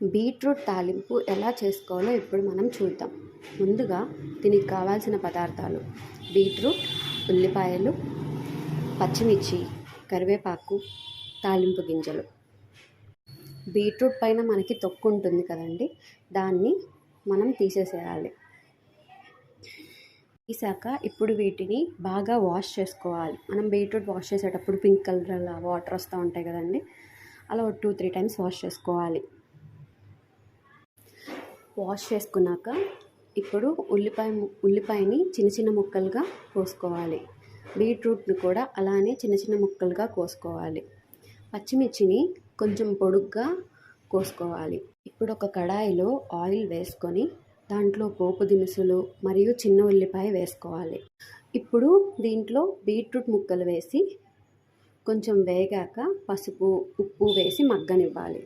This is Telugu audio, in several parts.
బీట్రూట్ తాలింపు ఎలా చేసుకోవాలో ఇప్పుడు మనం చూద్దాం. ముందుగా దీనికి కావాల్సిన పదార్థాలు బీట్రూట్ ఉల్లిపాయలు పచ్చిమిర్చి కరివేపాకు తాలింపు గింజలు. బీట్రూట్ పైన మనకి తొక్కు ఉంటుంది కదండి దాన్ని మనం తీసేసేయాలి. తీసాక ఇప్పుడు వీటిని బాగా వాష్ చేసుకోవాలి. మనం బీట్రూట్ వాష్ చేసేటప్పుడు పింక్ కలర్ అలా వాటర్ వస్తూ ఉంటాయి కదండి అలా ఒక టూ త్రీ టైమ్స్ వాష్ చేసుకోవాలి. వాష్ చేసుకున్నాక ఇప్పుడు ఉల్లిపాయ ఉల్లిపాయని చిన్న చిన్న ముక్కలుగా కోసుకోవాలి. బీట్రూట్ని కూడా అలానే చిన్న చిన్న ముక్కలుగా కోసుకోవాలి. పచ్చిమిర్చిని కొంచెం పొడుగ్గా కోసుకోవాలి. ఇప్పుడు ఒక కడాయిలో ఆయిల్ వేసుకొని దాంట్లో పోపు దినుసులు మరియు చిన్న ఉల్లిపాయ వేసుకోవాలి. ఇప్పుడు దీంట్లో బీట్రూట్ ముక్కలు వేసి కొంచెం వేగాక పసుపు ఉప్పు వేసి మగ్గనివ్వాలి.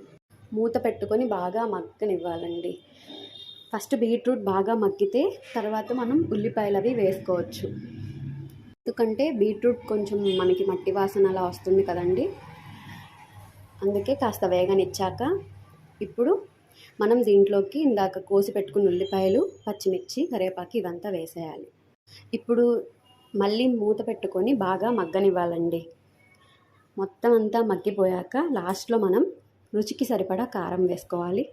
మూత పెట్టుకొని బాగా మగ్గనివ్వాలండి. ఫస్ట్ బీట్రూట్ బాగా మగ్గితే తర్వాత మనం ఉల్లిపాయలు అవి వేసుకోవచ్చు. ఎందుకంటే బీట్రూట్ కొంచెం మనకి మట్టి వాసన అలా వస్తుంది కదండి. అందుకే కాస్త వేగనిచ్చాక ఇప్పుడు మనం దీంట్లోకి ఇందాక కోసి పెట్టుకున్న ఉల్లిపాయలు పచ్చిమిర్చి కరివేపాకు ఇవంతా వేసేయాలి. ఇప్పుడు మళ్ళీ మూత పెట్టుకొని బాగా మగ్గనివ్వాలండి. మొత్తం అంతా మగ్గిపోయాక లాస్ట్లో మనం రుచికి సరిపడా కారం వేసుకోవాలి.